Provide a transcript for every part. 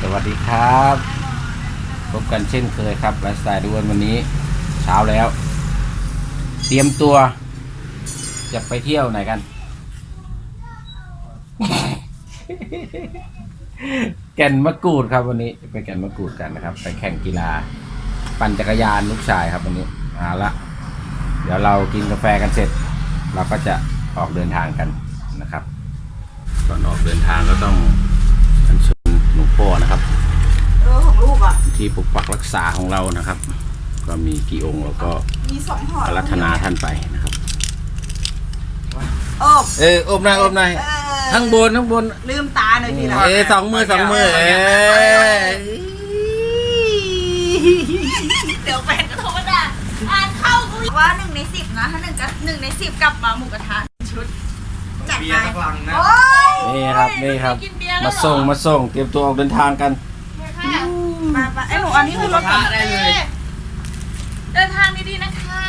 สวัสดีครับพบกันเช่นเคยครับไลฟ์สไตล์ด้วนวันนี้เช้าแล้ว เตรียมตัว จะไปเที่ยวไหนกัน แก่นมะกรูดครับวันนี้ไปแก่นมะกรูดกันนะครับ ไปแข่งกีฬา ปั่นจักรยานลูกชายครับวันนี้เอาละเดี๋ยวเรากินกาแฟกันเสร็จ เราก็จะออกเดินทางกันนะครับก่อนออกเดินทางก็ต้องอัญเชิญหลวงพ่อนะครับ เออของลูกอะ ที่ปกปักรักษาของเรานะครับ ก็มีกี่องค์เราก็มีสองห่ออารัธนาท่านไปนะครับ โอ้เอออบหน่อยอบหน่อยเออข้างบนข้างบน ลืมตาหน่อยทีละเออสองมือสองมือเออเดี๋ยวแฟนก็โทรมาด่าอ่านเข้ากูอีกว่าหนึ่งในสิบนะถ้าหนึ่งกับหนึ่งในสิบกลับมาหมูกระทะชุดจัดไปโอ้ยนี่ครับนี่ครับ มาส่งมาส่งเตรียมตัวออกเดินทางกัน มาไปไอ้หนูอันนี้คือรถก่อนได้เลย เดินทางดีๆนะคะ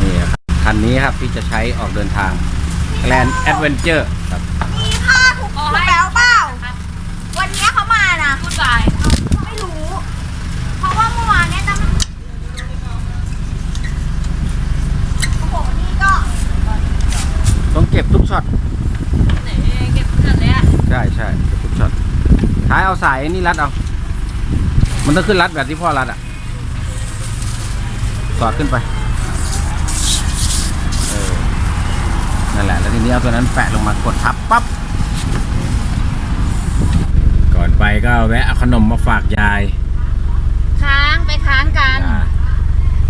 นี่ครับคันนี้ครับที่จะใช้ออกเดินทาง Grand Adventure ครับมีผ้าถูกถูกแล้วเปล่า วันนี้เขามานะพูดไปไม่รู้ เพราะว่าเมื่อวานเนี่ยจำโอ้โหนี่ก็ต้องเก็บทุกช็อตไหนเก็บเงินเลยอะใช่ใช่เก็บทุกช็อต ท้ายเอาสายนี่รัดเอา มันต้องขึ้นรัดแบบที่พ่อรัดอะ สอดขึ้นไป เออ นั่นแหละ แล้วทีนี้เอาตัวนั้นแปะลงมากดทับปั๊บ ก่อนไปก็แวะเอาขนมมาฝากยายค้างไปค้างกัน อ่า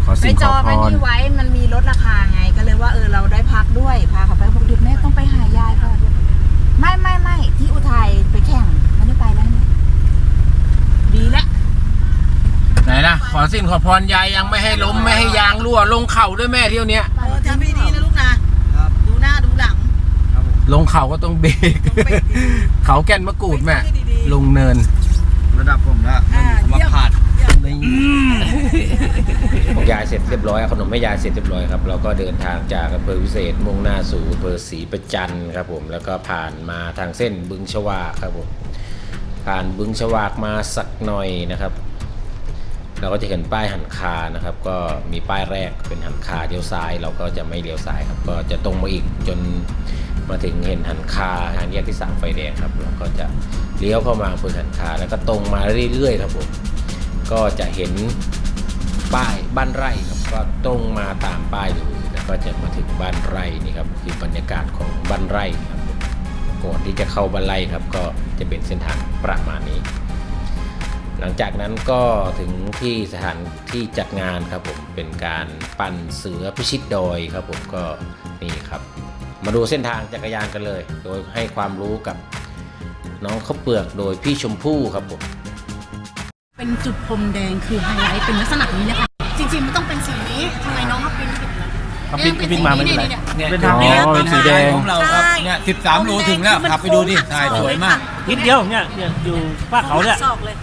ขอไปสิ่งจขอองพไอ้รนี่ไว้มันมีลดราคาไง ก็เลยว่าเออเราได้พักด้วย พาเขาไปพวกดึกแม่ต้องไปหายายก่อนไม่ไม่ไม่ที่อุทัยไปแข่งไม่ได้ไปแล้วนี่ดีแล้ว ไห นนะขอสิ่งขอพรยายยังไม่ให้ล้มไม่ให้ยางรั่ว ลงเข่าด้วยแม่เที่ยวเนี้ย เออทำดีๆนะลูกนะดูหน้าดูหลังลงเขาก็ต้องเบรก ต้องเบรกดี เขาแก่นมะกรูดแม่ไปดีๆลงเนินระดับผมละอ่ามาเยี่ยม ผ่านของยายเสร็จเรียบร้อยขนมแม่ยายเสร็จเรียบร้อยครับเราก็เดินทางจากอำเภอวิเศษมุ่งหน้าสู่อำเภอศรีประจันครับผมแล้วก็ผ่านมาทางเส้นบึงชวากครับผมผ่านบึงชวากมาสักหน่อยนะครับ เราก็จะเห็นป้ายหันคานะครับ ก็มีป้ายแรกเป็นหันคาเลี้ยวซ้าย เราก็จะไม่เลี้ยวซ้ายครับ ก็จะตรงมาอีกจนมาถึงเห็นหันคาทางแยกที่สามไฟแดงครับเราก็จะเลี้ยวเข้ามาอำเภอหันคาแล้วก็ตรงมาเรื่อยๆครับผมก็จะเห็นป้ายบ้านไร่ครับก็ตรงมาตามป้ายเลยแล้วก็จะมาถึงบ้านไร่นี่ครับคือบรรยากาศของบ้านไร่ครับก่อนที่จะเข้าบ้านไร่ครับ ก็จะเป็นเส้นทางประมาณนี้ หลังจากนั้นก็ถึงที่สถานที่จัดงานครับผมเป็นการปั่นเสือพิชิตดอยครับผมก็นี่ครับ มาดูเส้นทางจักรยานกันเลย โดยให้ความรู้กับน้องข้าวเปลือกโดยพี่ชมพู่ครับผมเป็นจุดพรมแดงคือไฮไลท์เป็นลักษณะนี้นะคะจริงๆมันต้องเป็นสีนี้ทำไมน้องเขาเป็นผิดล่ะเขาปิ้นปิ้นมาไม่เป็นไร เนี่ยเป็นทางนี้เป็นสีแดง ของเราครับ เนี่ยสิบสามโลถึงแล้วขับไปดูดิถ่ายสวยมาก นิดเดียวเนี่ยเนี่ยอยู่ภาคเขาเนี่ย ศอกเลย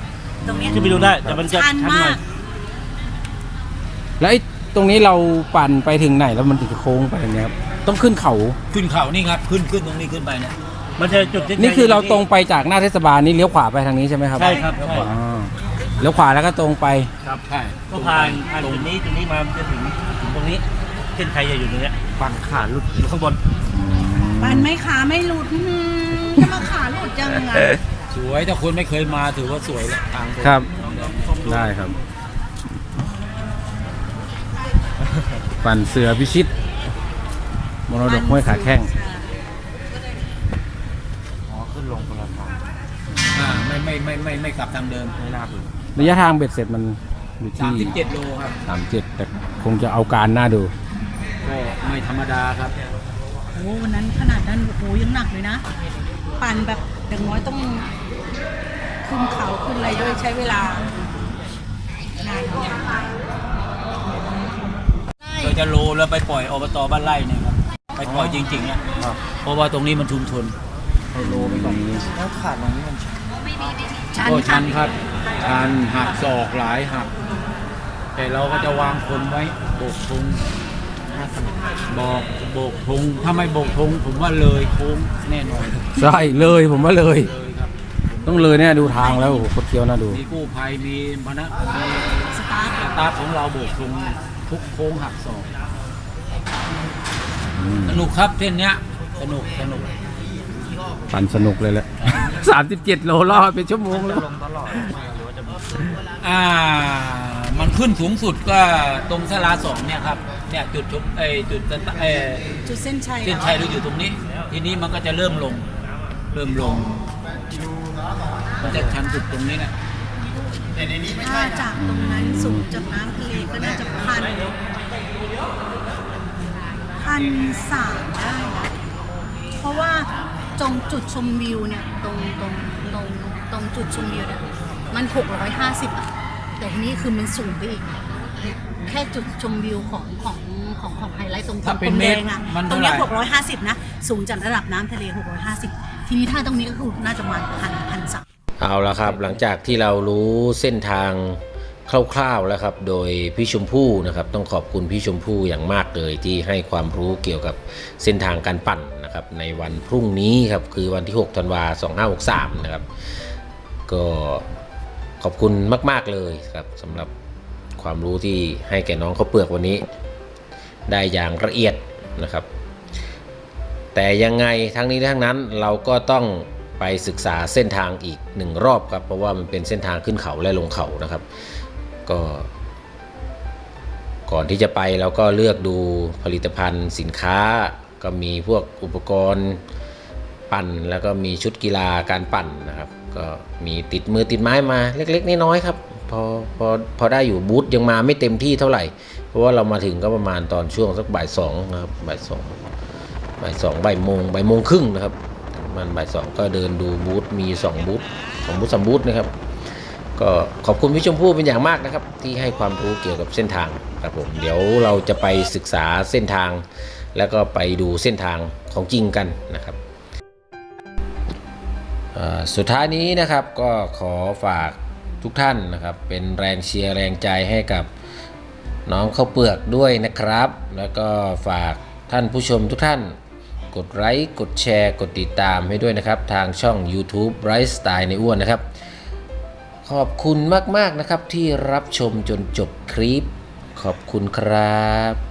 ตรงเนี้ยขึ้นไปดูได้แต่มันจะชันชันหน่มาอย ก แล้วไอ้ตรงนี้เราปั่นไปถึงไหนแล้วมันถึงจะโค้งไปอย่างเงี้ยครับต้องขึ้นเขา ขึ้นเขานี่ครับ ขึ้นขึ้นตรงนี้ขึ้นไปเนี่ยมันจะจุดที่นี่คือเราตรงไปจากหน้าเทศบาลนี่เลี้ยวขวาไปทางนี้ใช่ไหมครับใช่ครับแล้วใช่ก็อ๋อเลี้ยวขวาแล้วก็ตรงไป ครับใช่ก็ผ่านผ่านจุดนี้จุดนี้มาจะถึงถึงตรงนี้เส้นใครจะอยู่ตรงเนี้ยฝั่งขาหลุดอยู่ข้างบน ปันไม่ขาไม่หลุดหืมจะมาขาหลุดยังไง สวยแต่คนไม่เคยมาถือว่าสวยแล้วทางครับ ได้ครับ ปั่นเสือพิชิต มรดกห้วยขาแข้งอ๋อขึ้นลงคนละทางอ่าไม่ไม่ไม่ไม่ไม่กลับทางเดิมไม่น่าถึงระยะทางเบ็ดเสร็จมันอยู่สามที่สิบเจ็ดโลครับสามเจ็ดแต่คงจะเอาการหน้าดู ก็ไม่ธรรมดาครับ โอ้วันนั้นขนาดนั้นโอ้โหยังหนักเลยนะ ปั่นแบบ อย่างน้อยต้องขึ้นเขาขึ้นอะไรด้วยใช้เวลานานอยู่เราจะโลแล้วไปปล่อยอบตบ้านไร่เนี่ยครับไปปล่อยจริงๆอะเพราะว่าตรงนี้มันชุมชนเราโลไปก่อนแล้วขาดตรงนี้มันชันชันครับชันหักศอกหลายหัก แต่เราก็จะวางคนไว้โบกธง บอกโบกธงถ้าไม่โบกธงผมว่าเลยโค้งแน่นอนใช่เลยผมว่าเลย เลยครับต้องเลยเนี่ยดูทางแล้วโอ้โหคดเคี้ยวน่าดูมีกู้ภัยมีมานะมีสตาร์ทสตาฟของเราโบกทุงทุกโค้งหักศอกสนุกครับเส้นเนี้ยสนุกสนุกปั่นสนุกเลยแหละ สามสิบเจ็ดโลรอดเป็นชั่วโมงแล้วอ่า มันขึ้นสูงสุดก็ตรงสลาสองเนี่ยครับ เนี่ยจุดชุบเอยจุดสตาเอยจุดเส้นชัยเส้นชัยเราอยู่ตรงนี้ ทีนี้มันก็จะเริ่มลง เริ่มลง มันจะชันสุดตรงนี้แหละถ้าจากตรงนั้นสูงจากน้ำทะเลก็น่าจะพันพันสามได้นะเพราะว่าตรงจุดชมวิวเนี่ยตรงตรงตรงตรงจุดชมวิวเนี่ยมัน650อะแต่ทีนี้คือมันสูงไปอีก แค่จุดชมวิวของของของของไฮไลท์ตรงถ้าเป็นตรงแดงเมตรอะมันตรเท่างไหร่เนี้ย650 นะ สูงจากระดับน้ำทะเล 650 ทีนี้ถ้าตรงนี้ก็คือน่าจะประมาณพันพันสาม เอาละครับ หลังจากที่เรารู้เส้นทางคร่าวๆแล้วครับ โดยพี่ชมพู่นะครับ ต้องขอบคุณพี่ชมพู่อย่างมากเลยที่ให้ความรู้เกี่ยวกับเส้นทางการปั่นนะครับ ในวันพรุ่งนี้ครับ คือวันที่ 6 ธันวา2563 นะครับ ก็ขอบคุณมาก ๆ เลยครับสำหรับ ความรู้ที่ให้แก่น้องเขาเปลือกวันนี้ ได้อย่างละเอียดนะครับ แต่ยังไงทั้งนี้ทั้งนั้นเราก็ต้องไปศึกษาเส้นทางอีกหนึ่งรอบครับ เพราะว่ามันเป็นเส้นทางขึ้นเขาและลงเขานะครับ ก็ ก่อนที่จะไปเราก็เลือกดูผลิตภัณฑ์สินค้า ก็มีพวกอุปกรณ์ปั่น แล้วก็มีชุดกีฬาการปั่นนะครับ ก็มีติดมือติดไม้มาเล็ก ๆน้อยๆครับ พอพอพอได้อยู่บูธยังมาไม่เต็มที่เท่าไหร่ เพราะว่าเรามาถึงก็ประมาณตอนช่วงสักบ่ายสองนะครับบ่ายสองบ่ายสองบ่ายโมงบ่ายโมงครึ่งนะครับมันบ่ายสองก็เดินดูบูธมีสองบูธสองบูธสามบูธนะครับ ก็ขอบคุณพี่ชมพู่เป็นอย่างมากนะครับ ที่ให้ความรู้เกี่ยวกับเส้นทางครับผมเดี๋ยวเราจะไปศึกษาเส้นทาง แล้วก็ไปดูเส้นทางของจริงกันนะครับสุดท้ายนี้นะครับก็ขอฝาก ทุกท่านนะครับ เป็นแรงเชียร์แรงใจให้กับน้องข้าวเปลือกด้วยนะครับ แล้วก็ฝากท่านผู้ชมทุกท่าน กดไลค์กดแชร์ กดติดตามให้ด้วยนะครับ ทางช่อง YouTube Bright Style ในอ้วนนะครับ ขอบคุณมาก ๆ นะครับที่รับชมจนจบคลิป ขอบคุณครับ